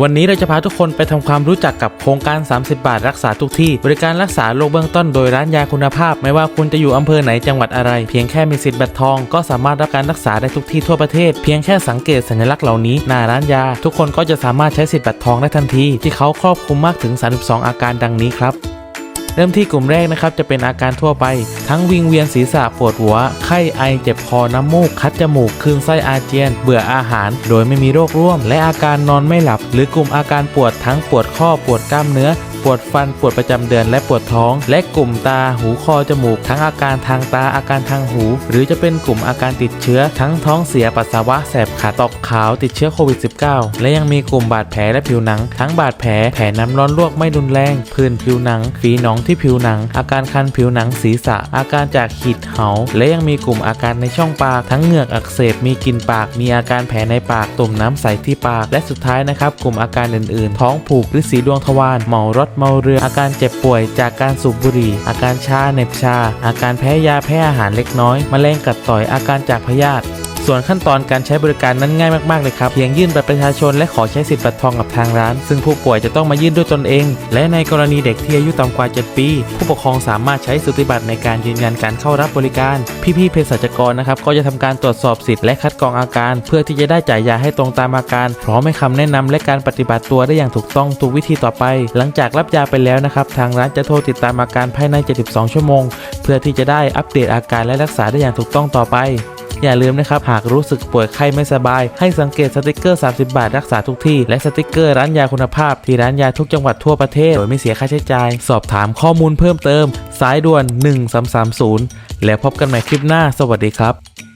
วันนี้เราจะพาทุกคนไปทำความรู้จักกับโครงการ 30 บาทรักษาทุกที่ บริการรักษาโรคเบื้องต้นโดยร้านยาคุณภาพ ไม่ว่าคุณจะอยู่อำเภอไหนจังหวัดอะไร เพียงแค่มีสิทธิ์บัตรทองก็สามารถรับการรักษาได้ทุกที่ทั่วประเทศ เพียงแค่สังเกตสัญลักษณ์เหล่านี้หน้าร้านยา ทุกคนก็จะสามารถใช้สิทธิ์บัตรทองได้ทันที ที่เขาครอบคลุมมากถึง 32 อาการดังนี้ครับ เริ่มที่กลุ่มแรกนะครับจะเป็นอาการทั่วไป ทั้งวิงเวียนศีรษะปวดหัว ไข้ไอเจ็บคอน้ำมูก คัดจมูกคลื่นไส้อาเจียน เบื่ออาหาร โดยไม่มีโรคร่วม และอาการนอนไม่หลับ หรือกลุ่มอาการปวดทั้งปวดข้อปวดกล้ามเนื้อ ปวดฟันปวดประจำเดือนและปวดท้อง และกลุ่มตาหูคอจมูก ทั้งอาการทางตาอาการทางหู หรือจะเป็นกลุ่มอาการติดเชื้อ ทั้งท้องเสียปัสสาวะแสบขาตอกขาวติดเชื้อโควิด -19 และยังมีกลุ่มบาดแผลและผิวหนัง ทั้งบาดแผลแผลน้ำร้อนลวกไม่รุนแรงผื่นผิวหนัง ฝีหนองที่ผิวหนัง อาการคันผิวหนังศีรษะ อาการจากขีดเหาและยังมีกลุ่มอาการในช่องปาก ทั้งเหงือกอักเสบมีกลิ่นปาก มีอาการแผลในปากตุ่มน้ำใสที่ปาก และสุดท้ายนะครับกลุ่มอาการอื่นๆ ท้องผูกหรือสีดวงทวารเมารถเมาเรือ อาการเจ็บป่วยจากการสูบบุหรี่ อาการชาเหน็บชา อาการแพ้ยาแพ้อาหารเล็กน้อยมะเร็งกัดต่อยอาการจากพยาธิ ส่วนขั้นตอนการใช้บริการนั้นง่ายมากๆเลยครับ เพียงยื่นบัตรประชาชนและขอใช้สิทธิ์บัตรทองกับทางร้าน ซึ่งผู้ป่วยจะต้องมายื่นด้วยตนเอง และในกรณีเด็กที่อายุต่ำกว่า 7 ปี ผู้ปกครองสามารถใช้สุติบัตรในการยืนยันการเข้ารับบริการ พี่ๆเภสัชกรนะครับก็จะทำการตรวจสอบสิทธิ์และคัดกรองอาการ เพื่อที่จะได้จ่ายยาให้ตรงตามอาการ พร้อมให้คำแนะนำและการปฏิบัติตัวได้อย่างถูกต้องถูกวิธีต่อไป หลังจากรับยาไปแล้วนะครับทางร้านจะโทรติดตามอาการภายใน 72 ชั่วโมง เพื่อที่จะได้อัปเดตอาการและรักษาได้อย่างถูกต้องต่อไป อย่าลืมนะครับ หากรู้สึกป่วยไข้ไม่สบาย ให้สังเกตสติกเกอร์ 30 บาทรักษาทุกที่ และสติกเกอร์ร้านยาคุณภาพ ที่ร้านยาทุกจังหวัดทั่วประเทศ โดยไม่เสียค่าใช้จ่าย สอบถามข้อมูลเพิ่มเติม สายด่วน 1330 แล้วพบกันใหม่คลิปหน้า สวัสดีครับ